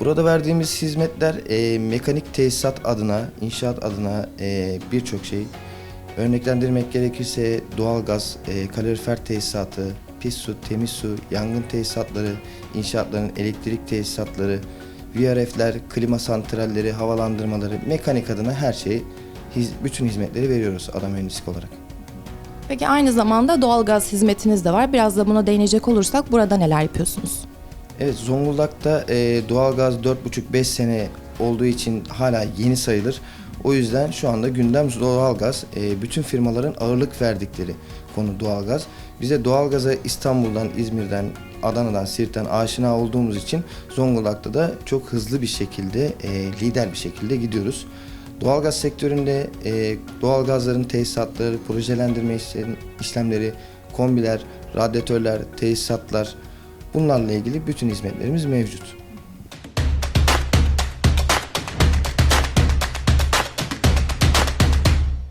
Burada verdiğimiz hizmetler e, mekanik tesisat adına, inşaat adına e, birçok şey. Örneklendirmek gerekirse doğalgaz, e, kalorifer tesisatı, pis su, temiz su, yangın tesisatları, inşaatların elektrik tesisatları, VRF'ler, klima santralleri, havalandırmaları, mekanik adına her şeyi, hiz- bütün hizmetleri veriyoruz adam mühendislik olarak. Peki aynı zamanda doğalgaz hizmetiniz de var. Biraz da buna değinecek olursak burada neler yapıyorsunuz? Evet Zonguldak'ta e, doğalgaz 4,5-5 sene olduğu için hala yeni sayılır. O yüzden şu anda gündem doğalgaz. E, bütün firmaların ağırlık verdikleri konu doğalgaz. Bize doğalgaza İstanbul'dan, İzmir'den, Adana'dan, Siirt'ten aşina olduğumuz için Zonguldak'ta da çok hızlı bir şekilde, e, lider bir şekilde gidiyoruz. Doğalgaz sektöründe e, doğalgazların tesisatları, projelendirme işlem- işlemleri, kombiler, radyatörler, tesisatlar bunlarla ilgili bütün hizmetlerimiz mevcut.